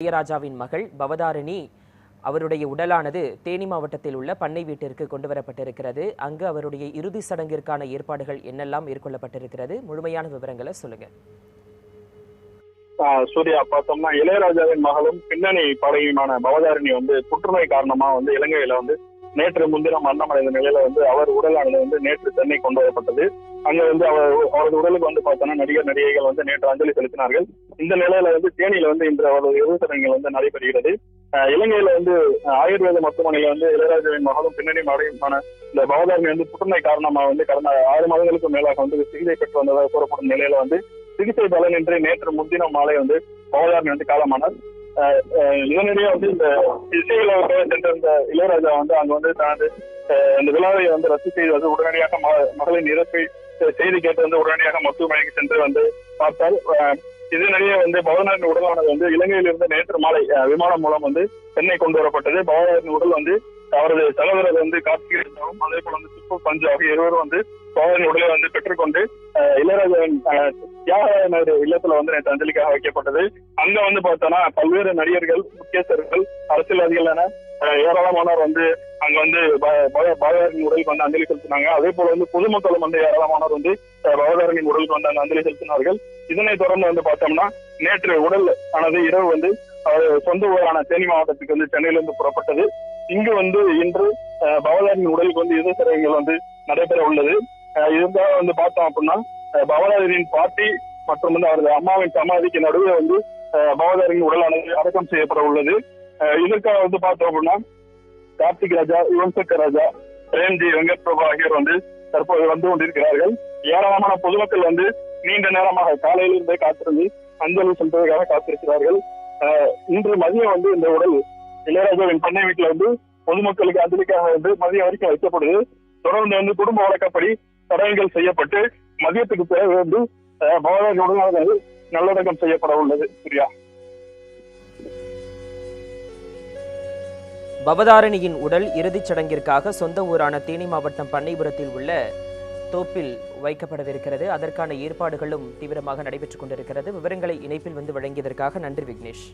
இளையராஜாவின் மகள் பவதாரிணி அவருடைய உடலானது தேனி மாவட்டத்தில் உள்ள பண்ணை வீட்டிற்கு கொண்டு வரப்பட்டிருக்கிறது அங்கு அவருடைய இறுதி சடங்கிற்கான ஏற்பாடுகள் என்னெல்லாம் மேற்கொள்ளப்பட்டிருக்கிறது? முழுமையான விவரங்களை சொல்லுங்க. சூர்யா பார்த்தோம்னா இளையராஜாவின் மகளும் பின்னணி பாடகியுமான பவதாரிணி வந்து புற்றுநோய் காரணமா வந்து இலங்கையில வந்து நேற்று முன்தினம் மரணமடைந்த நிலையில வந்து அவர் உடலானது வந்து நேற்று சென்னை கொண்டு வரப்பட்டது. அங்க வந்து அவர் அவரது உடலுக்கு வந்து பார்த்தோன்னா நடிகர் நடிகைகள் வந்து நேற்று அஞ்சலி செலுத்தினார்கள். இந்த நிலையில வந்து தேனியில வந்து இன்று அவரது இறுதி சடங்குகள் வந்து நடைபெறுகிறது. இலங்கையில வந்து ஆயுர்வேத மருத்துவமனையில வந்து இளையராஜாவின் மகளும் பின்னணி பாடகியுமான இந்த பவதாரணி வந்து புற்றுநோய் காரணமா வந்து கடந்த ஆறு மாதங்களுக்கு மேலாக வந்து சிகிச்சை பெற்று வந்ததாக கூறப்படும் நிலையில வந்து சிகிச்சை பலனின்றி நேற்று முன்தினம் மாலை வந்து பவதாரணி வந்து காலமானார். இதனிடையே வந்து இந்த இசைவிழாவுக்காக சென்ற இந்த இளையராஜா வந்து அங்க வந்து தனது இந்த விழாவை வந்து ரத்து செய்து வந்து உடனடியாக மகளின் இறப்பை செய்தி கேட்டு வந்து உடனடியாக மருத்துவமனைக்கு சென்று வந்து பார்த்தார். அஹ் இதனிடையே வந்து பவதாரின் உடலானது வந்து இலங்கையிலிருந்து நேற்று மாலை அஹ் விமானம் மூலம் வந்து சென்னை கொண்டு வரப்பட்டது. பவதாரின் உடல் வந்து அவரது சகோதரர் வந்து கார்த்திகேயனும் அதே போல வந்து சுப்பு பஞ்சு ஆகிய இருவரும் வந்து பவதாரின் உடலை வந்து பெற்றுக்கொண்டு இளையராஜன் இளையராஜாவின் தியாகராயனர் இல்லத்துல வந்து நேற்று அஞ்சலிக்காக வைக்கப்பட்டது. அங்க வந்து பார்த்தோம்னா பல்வேறு நடிகர்கள் முக்கியஸ்தர்கள் அரசியல்வாதிகள் ஏராளமானோர் வந்து அங்க வந்து ப- உடலுக்கு வந்து அஞ்சலி செலுத்தினாங்க. அதே போல வந்து பொதுமக்களும் வந்து ஏராளமானோர் வந்து அஹ், உடலுக்கு வந்து அங்க அஞ்சலி செலுத்தினார்கள். இதனை தொடர்ந்து வந்து பார்த்தோம்னா நேற்று உடல் ஆனது இரவு வந்து சொந்த ஊரான தேனி மாவட்டத்துக்கு வந்து சென்னையிலிருந்து புறப்பட்டது. இங்கு வந்து இன்று அஹ், உடலுக்கு வந்து இறுதி சடங்குகள் வந்து நடைபெற உள்ளது. அஹ், வந்து பார்த்தோம் அப்படின்னா பவதாரியின் பாட்டி மற்றும் வந்து அவரது அம்மாவின் சமாதிக்கு நடுவே வந்து பவதாரியின் உடலானது அடக்கம் செய்யப்பட உள்ளது. இதற்காக வந்து பார்த்தோம் அப்படின்னா கார்த்திக் ராஜா யுவன் ராஜா பிரேம்ஜி வெங்கட் பிரபு ஆகியோர் வந்து தற்போது வந்து கொண்டிருக்கிறார்கள். ஏராளமான பொதுமக்கள் வந்து நீண்ட நேரமாக காலையிலிருந்தே காத்திருந்து அஞ்சலி செல்வதற்காக காத்திருக்கிறார்கள். அஹ், இன்று மதியம் வந்து இந்த உடல் இளையராஜாவின் பண்ணை வீட்டுல வந்து பொதுமக்களுக்கு அஞ்சலிக்காக வந்து மதியம் வரைக்கும் வைக்கப்படுது. தொடர்ந்து வந்து குடும்ப வழக்கப்படி தடயங்கள் செய்யப்பட்டு மதியத்துக்கு பிறகு வந்து அஹ், நல்லடக்கம் செய்யப்பட உள்ளது சரியா பவதாரணியின் உடல் இறுதிச் சடங்கிற்காக சொந்த ஊரான தேனி மாவட்டம் பண்ணைபுரத்தில் உள்ள தோப்பில் வைக்கப்படவிருக்கிறது. அதற்கான ஏற்பாடுகளும் தீவிரமாக நடைபெற்றுக் கொண்டிருக்கிறது. விவரங்களை இணைப்பில் வந்து வழங்கியதற்காக நன்றி விக்னேஷ்.